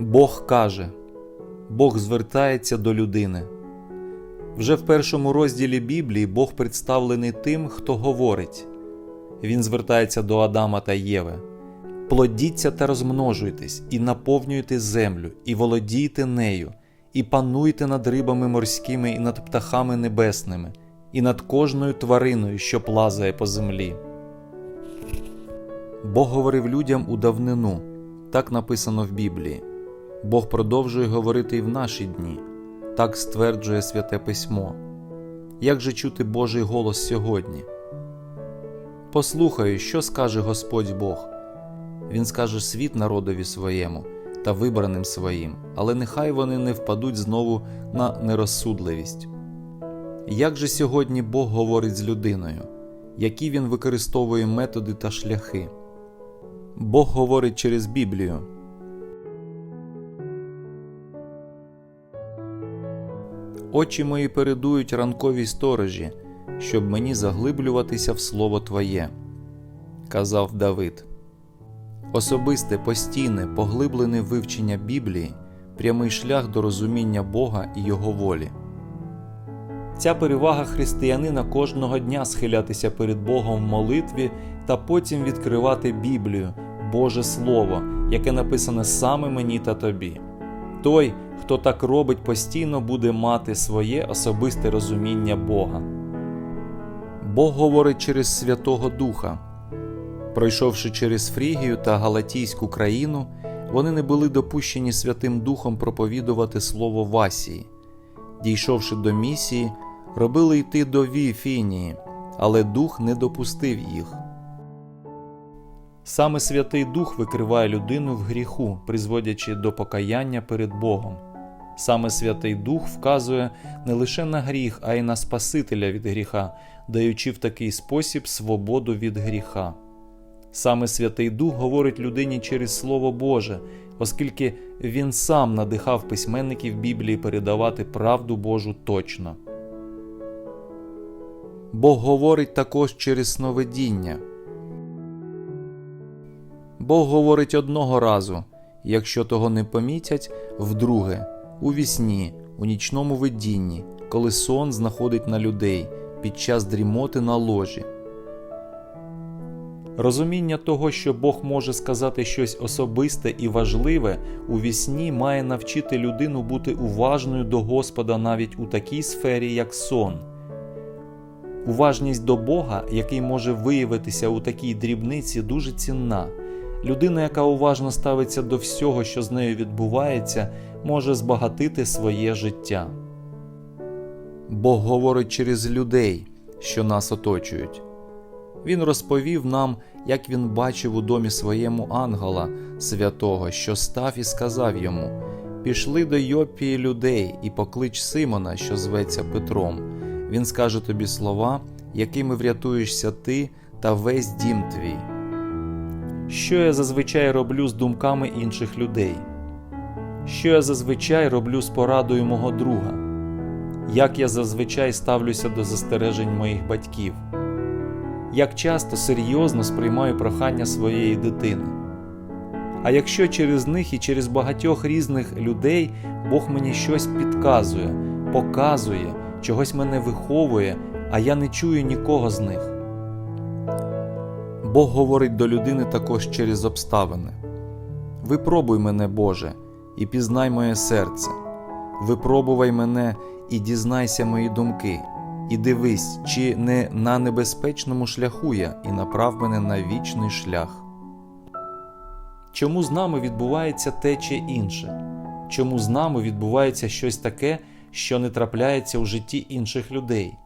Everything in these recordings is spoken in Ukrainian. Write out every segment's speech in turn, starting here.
Бог каже, Бог звертається до людини. Вже в першому розділі Біблії Бог представлений тим, хто говорить. Він звертається до Адама та Єви. Плодіться та розмножуйтесь, і наповнюйте землю, і володійте нею, і пануйте над рибами морськими, і над птахами небесними, і над кожною твариною, що плазає по землі. Бог говорив людям у давнину, так написано в Біблії. Бог продовжує говорити і в наші дні, так стверджує Святе Письмо. Як же чути Божий голос сьогодні? Послухаю, що скаже Господь Бог. Він скаже світ народові своєму та вибраним своїм, але нехай вони не впадуть знову на нерозсудливість. Як же сьогодні Бог говорить з людиною, які він використовує методи та шляхи? Бог говорить через Біблію. Очі мої передують ранковій сторожі, щоб мені заглиблюватися в слово Твоє, казав Давид. Особисте, постійне, поглиблене вивчення Біблії прямий шлях до розуміння Бога і Його волі. Ця перевага християнина кожного дня схилятися перед Богом в молитві та потім відкривати Біблію, Боже Слово, яке написане саме мені та тобі. Той, хто так робить, постійно буде мати своє особисте розуміння Бога. Бог говорить через Святого Духа. Пройшовши через Фрігію та Галатійську країну, вони не були допущені Святим Духом проповідувати слово в Асії. Дійшовши до місії, робили йти до Віфінії, але Дух не допустив їх. Саме Святий Дух викриває людину в гріху, призводячи до покаяння перед Богом. Саме Святий Дух вказує не лише на гріх, а й на Спасителя від гріха, даючи в такий спосіб свободу від гріха. Саме Святий Дух говорить людині через Слово Боже, оскільки він сам надихав письменників Біблії передавати правду Божу точно. Бог говорить також через сновидіння. Бог говорить одного разу, якщо того не помітять, вдруге, у вісні, у нічному видінні, коли сон знаходить на людей під час дрімоти на ложі. Розуміння того, що Бог може сказати щось особисте і важливе, у вісні має навчити людину бути уважною до Господа навіть у такій сфері, як сон. Уважність до Бога, який може виявитися у такій дрібниці, дуже цінна. Людина, яка уважно ставиться до всього, що з нею відбувається, може збагатити своє життя. Бог говорить через людей, що нас оточують. Він розповів нам, як він бачив у домі своєму ангела святого, що став і сказав йому: Пішли до Йопії людей і поклич Симона, що зветься Петром. Він скаже тобі слова, якими врятуєшся ти та весь дім твій. Що я зазвичай роблю з думками інших людей? Що я зазвичай роблю з порадою мого друга? Як я зазвичай ставлюся до застережень моїх батьків? Як часто серйозно сприймаю прохання своєї дитини? А якщо через них і через багатьох різних людей Бог мені щось підказує, показує, чогось мене виховує, а я не чую нікого з них. Бог говорить до людини також через обставини. Випробуй мене, Боже, і пізнай моє серце. Випробувай мене і дізнайся мої думки, і дивись, чи не на небезпечному шляху я, і направ мене на вічний шлях. Чому з нами відбувається те чи інше? Чому з нами відбувається щось таке, що не трапляється у житті інших людей?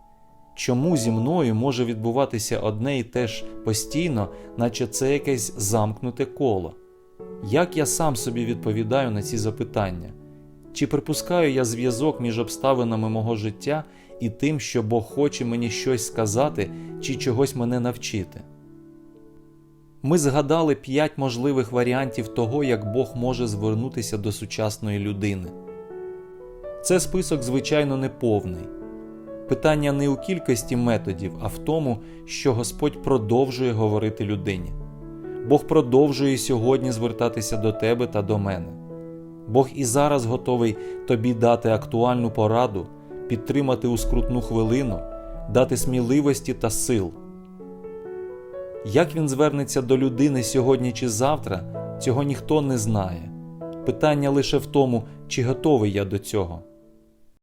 Чому зі мною може відбуватися одне і те ж постійно, наче це якесь замкнуте коло? Як я сам собі відповідаю на ці запитання? Чи припускаю я зв'язок між обставинами мого життя і тим, що Бог хоче мені щось сказати чи чогось мене навчити? Ми згадали п'ять можливих варіантів того, як Бог може звернутися до сучасної людини. Це список, звичайно, не повний. Питання не у кількості методів, а в тому, що Господь продовжує говорити людині. Бог продовжує сьогодні звертатися до тебе та до мене. Бог і зараз готовий тобі дати актуальну пораду, підтримати у скрутну хвилину, дати сміливості та сил. Як він звернеться до людини сьогодні чи завтра, цього ніхто не знає. Питання лише в тому, чи готовий я до цього.